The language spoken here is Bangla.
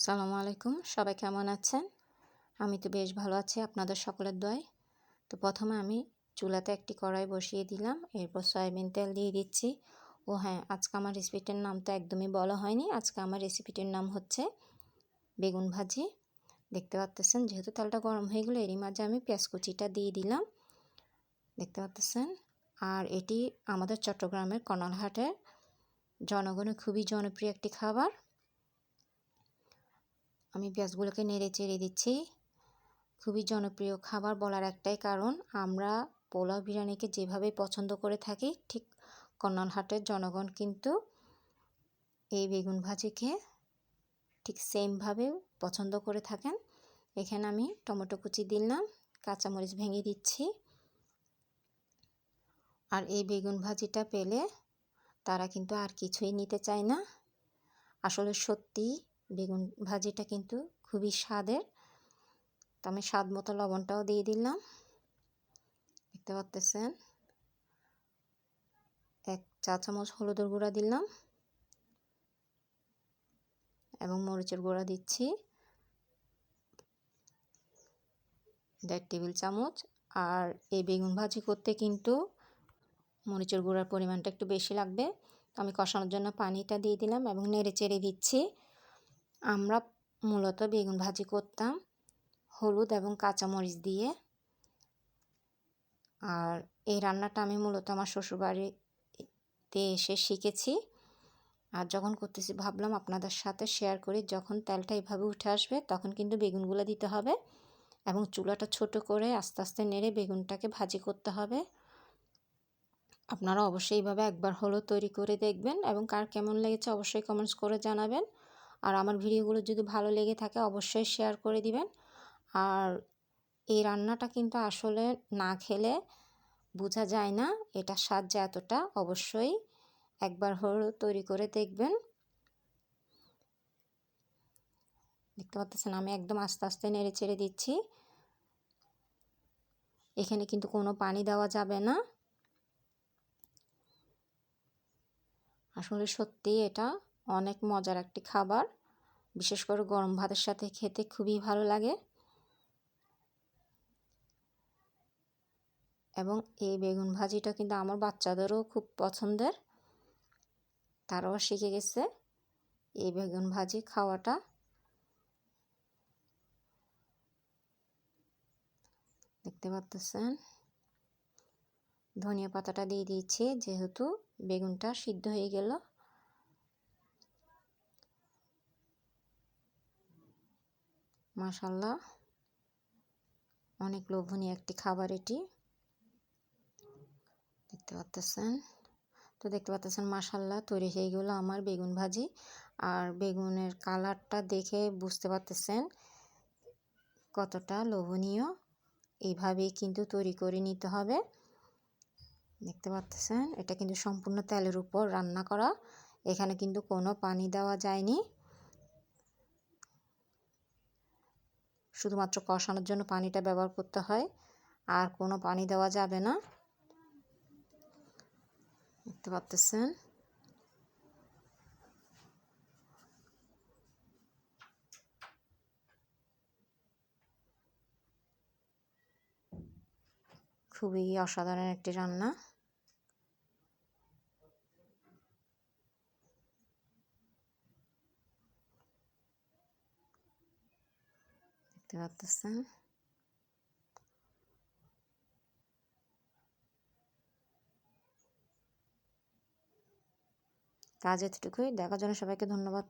সালামু আলাইকুম, সবাই কেমন আছেন? আমি তো বেশ ভালো আছি, আপনাদের সকলের দয় তো প্রথমে আমি চুলাতে একটি কড়াই বসিয়ে দিলাম, এরপর সয়াবিন তেল দিয়ে দিচ্ছি। ও হ্যাঁ আজকে আমার রেসিপিটির নাম তো একদমই বলা হয়নি। আজকে আমার রেসিপিটির নাম হচ্ছে বেগুন ভাজি। দেখতে পাচ্তেছেন, যেহেতু তেলটা গরম হয়ে গেলো, এরই মাঝে আমি পেঁয়াজ কুচিটা দিয়ে দিলাম। দেখতে পাচ্তেছেন? আর এটি আমাদের চট্টগ্রামের কনালহাটের জনগণের খুবই জনপ্রিয় একটি খাবার। আমি পেঁয়াজগুলোকে নেড়ে চেড়ে দিচ্ছি। খুবই জনপ্রিয় খাবার বলার একটাই কারণ, আমরা পোলাও বিরিয়ানিকে যেভাবে পছন্দ করে থাকি, ঠিক কন্যালহাটের জনগণ কিন্তু এই বেগুন ভাজিকে ঠিক সেমভাবে পছন্দ করে থাকেন। এখানে আমি টমেটো কুচি দিলাম, কাঁচামরিচ ভেঙে দিচ্ছি। আর এই বেগুন ভাজিটা পেলে তারা কিন্তু আর কিছুই নিতে চায় না। আসলে সত্যি বেগুন ভাজিটা কিন্তু খুবই স্বাদের। তো আমি স্বাদ মতো লবণটাও দিয়ে দিলাম। দেখতে পাচ্তেছেন? এক চা চামচ হলুদের গুঁড়া দিলাম। এবং মরিচের গুঁড়া দিচ্ছি। দেড় টেবিল চামচ। আর এই বেগুন ভাজি করতে কিন্তু মরিচের গুঁড়ার পরিমাণটা একটু বেশি লাগবে। আমি কষানোর জন্য পানিটা দিয়ে দিলাম এবং নেড়ে চেড়ে দিচ্ছি। আমরা মূলত বেগুন ভাজি করতাম, হলুদ এবং কাঁচামরিচ দিয়ে। আর এই রান্নাটা আমি মূলত আমার শ্বশুরবাড়িতে এসে শিখেছি। আর যখন করতেছি ভাবলাম আপনাদের সাথে শেয়ার করি, যখন তেলটা এভাবে উঠে আসবে তখন কিন্তু বেগুনগুলো দিতে হবে এবং চুলাটা ছোট করে আস্তে আস্তে নেড়ে বেগুনটাকে ভাজি করতে হবে। আপনারা অবশ্যই এইভাবে একবার হলো তৈরি করে দেখবেন এবং কার কেমন লেগেছে অবশ্যই কমেন্টস করে জানাবেন। আর আমার ভিডিওগুলো যদি ভালো লেগে থাকে অবশ্যই শেয়ার করে দিবেন। আর এই রান্নাটা কিন্তু আসলে না খেলে বোঝা যায় না এটা স্বাদ যে এতটা, অবশ্যই একবার হলো তৈরি করে দেখবেন। দেখতে পাচ্ছেন আমি একদম আস্তে আস্তে নেড়ে চেড়ে দিচ্ছি। এখানে কিন্তু কোনো পানি দেওয়া যাবে না। আসলে সত্যি এটা অনেক মজার একটি খাবার। বিশেষ করে গরম ভাতের সাথে খেতে খুবই ভালো লাগে। এবং এই বেগুন ভাজিটা কিন্তু আমার বাচ্চাদেরও খুব পছন্দের। তারাও শিখে গেছে এই বেগুন ভাজি খাওয়াটা। দেখতে পাচ্ছেন ধনিয়া পাতাটা দিয়ে দিয়েছি, যেহেতু বেগুনটা সিদ্ধ হয়ে গেল। মাশাল্লাহ অনেক লোভনীয় একটি খাবার এটি। দেখতে পাচ্তেছেন? তো দেখতে পাচ্তেছেন মাশাল্লাহ তৈরি হয়ে গেলো আমার বেগুন ভাজি। আর বেগুনের কালারটা দেখে বুঝতে পারতেছেন কতটা লোভনীয়। এইভাবেই কিন্তু তৈরি করে নিতে হবে। দেখতে পাচ্ছেন এটা কিন্তু সম্পূর্ণ তেলের উপর রান্না করা। এখানে কিন্তু কোনো পানি দেওয়া যায়নি। শুধুমাত্র কষানোর জন্য পানিটা ব্যবহার করতে হয়। আর কোনো পানি দেওয়া যাবে না। দেখতে পাচ্ছেন? খুবই অসাধারণ একটি রান্না। দেখতে কাজ এতটুকুই। দেখার জন্য সবাইকে ধন্যবাদ।